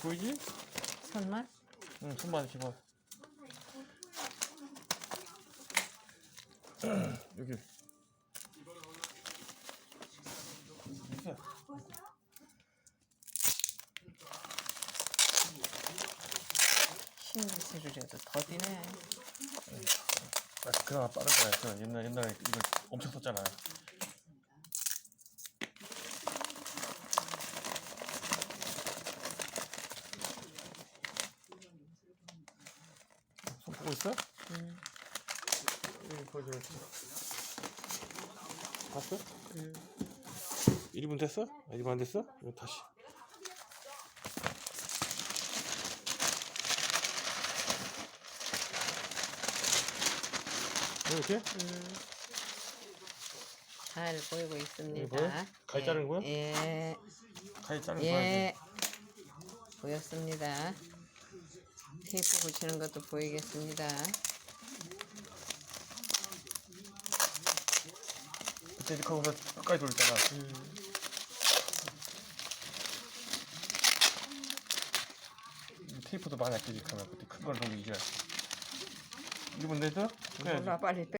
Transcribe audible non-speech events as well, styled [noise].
보이지? 손만? 응, 손만 봐. [clears throat] 여기. 있어. 신기술이라도 더디네. 아, 그나마 빠른 거야. 저 옛날 옛날에 이거 엄청 썼잖아. 손 보고 있어? 음, 여기 보여줘. 봤어? 음. 1분 됐어? 아, 1분 안 됐어? 이거 다시. 이렇게? 음. 잘 보이고 있습니다. 보여? 가위 자르는 거야? 예, 가위 자르는 예, 거야. 예. 보였습니다. 테이프 붙이는 것도 보이겠습니다. 그때 하고서 끝까지 돌렸잖아. 음. 이 테이프도 많이 아끼지 그러면 그때 큰걸 돌리지. 1분 됐어? 그래. 몰라 빨리 빼.